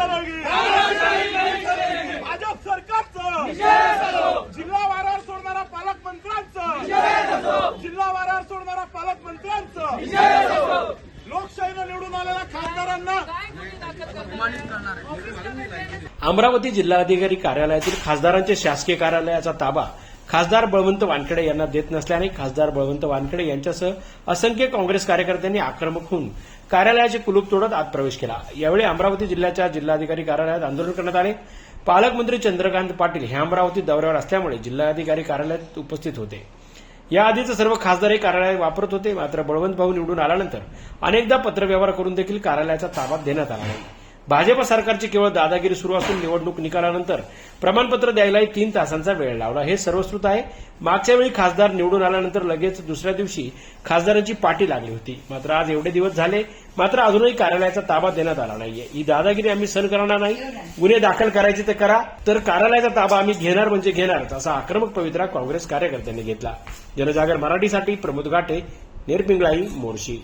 चलेगी भाजप सरकारचं. जिल्हा वारावर सोडणारा पालकमंत्र्यांचं. जिल्हा वारावर सोडणारा पालकमंत्र्यांचं. लोकशाहीनं निवडून आलेल्या खासदारांना अमरावती जिल्हाधिकारी कार्यालयातील खासदारांच्या शासकीय कार्यालयाचा ताबा खासदार बळवंत वानखेडे यांना देत नसल्याने खासदार बळवंत वानखेडे यांच्यासह असंख्य काँग्रेस कार्यकर्त्यांनी आक्रमक होऊन कार्यालयाचे कुलूप तोडत आत प्रवेश केला. यावेळी अमरावती जिल्ह्याच्या जिल्हाधिकारी कार्यालयात आंदोलन करण्यात आले. पालकमंत्री चंद्रकांत पाटील हे अमरावती दौऱ्यावर असल्यामुळे जिल्हाधिकारी कार्यालयात उपस्थित होते. याआधीच सर्व खासदार हे कार्यालय वापरत होते. मात्र बळवंत भाऊ निवडून आल्यानंतर अनेकदा पत्रव्यवहार करून देखील कार्यालयाचा ताबा देण्यात आला नाही. भाजप सरकारची केवळ दादागिरी सुरू असून निवडणूक निकालानंतर प्रमाणपत्र द्यायलाही तीन तासांचा वेळ लावला. हे सर्वश्रुत आहे. मागच्या वेळी खासदार निवडून आल्यानंतर लगेच दुसऱ्या दिवशी खासदारांची पाठी लागली होती. मात्र आज एवढे दिवस झाले मात्र अजूनही कार्यालयाचा ताबा देण्यात आला नाहीये. ही दादागिरी आम्ही सहन करणार नाही. गुन्हे दाखल करायचे ते करा तर कार्यालयाचा ताबा आम्ही घेणार म्हणजे घेणार असा आक्रमक पवित्रा काँग्रेस कार्यकर्त्यांनी घेतला. जनजागर मराठीसाठी प्रमोद घाटे निरपिंगळाई मोर्शी.